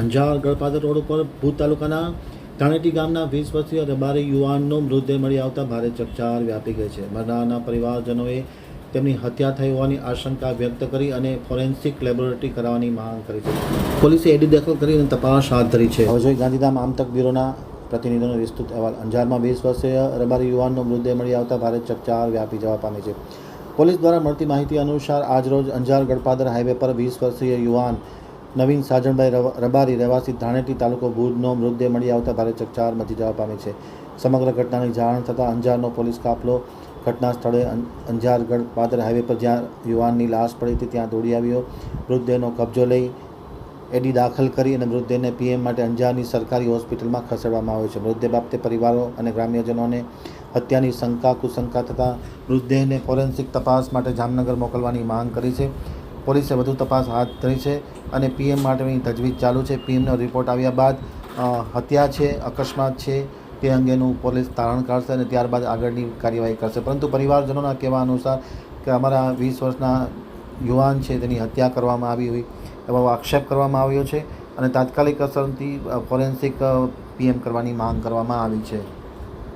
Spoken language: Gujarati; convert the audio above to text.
અંજાર ગળપાદર રોડ ઉપર ભૂત તાલુકાના ધાણેટી ગામના વીસ વર્ષીય રબારી યુવાનનો મૃતદેહ મળી આવતા ભારે ચકચાર વ્યાપી ગઈ છે. મરનારના પરિવારજનોએ તેમની હત્યા થઈ હોવાની આશંકા વ્યક્ત કરી અને ફોરેન્સિક લેબોરેટરી કરાવવાની માંગ કરી છે. પોલીસે એડી દાખલ કરી અને તપાસ હાથ ધરી છે. જોઈ ગાંધીધામ આમતક બ્યુરોના પ્રતિનિધિનો વિસ્તૃત અહેવાલ. અંજારમાં વીસ વર્ષીય રબારી યુવાનનો મૃતદેહ મળી આવતા ભારે ચકચાર વ્યાપી જવા પામી છે. પોલીસ દ્વારા મળતી માહિતી અનુસાર આજરોજ અંજાર ગડપાદર હાઈવે પર વીસ વર્ષીય યુવાન નવીન સાજણભાઈ રબારી રહેવાસી ધાણેટી તાલુકો ભુજનો મૃતદેહ મળી આવતા ભારે ચકચાર મચી જવા પામી છે. સમગ્ર ઘટનાની જાણ થતાં અંજારનો પોલીસ કાફલો ઘટના સ્થળે અંજારગઢ પાદર હાઈવે પર જ્યાં યુવાનની લાશ પડી હતી ત્યાં દોડી આવ્યો. મૃતદેહનો કબજો લઈ એડી દાખલ કરી અને મૃતદેહને પીએમ માટે અંજારની સરકારી હોસ્પિટલમાં ખસેડવામાં આવ્યો છે. મૃતદેહ બાબતે પરિવારો અને ગ્રામ્યજનોને હત્યાની શંકા કુશંકા થતાં મૃતદેહને ફોરેન્સિક તપાસ માટે જામનગર મોકલવાની માંગ કરી છે. પોલીસે વધુ તપાસ હાથ ધરી છે અને પીએમ માટેની તજવીજ ચાલુ છે. પીએમનો રિપોર્ટ આવ્યા બાદ હત્યા છે, અકસ્માત છે, તે અંગેનું પોલીસ તારણ કાઢશે અને ત્યારબાદ આગળની કાર્યવાહી કરશે. પરંતુ પરિવારજનોના કહેવા અનુસાર કે અમારા વીસ વર્ષના યુવાન છે, તેની હત્યા કરવામાં આવી હોય એવો આક્ષેપ કરવામાં આવ્યો છે અને તાત્કાલિક અસરથી ફોરેન્સિક પીએમ કરવાની માંગ કરવામાં આવી છે.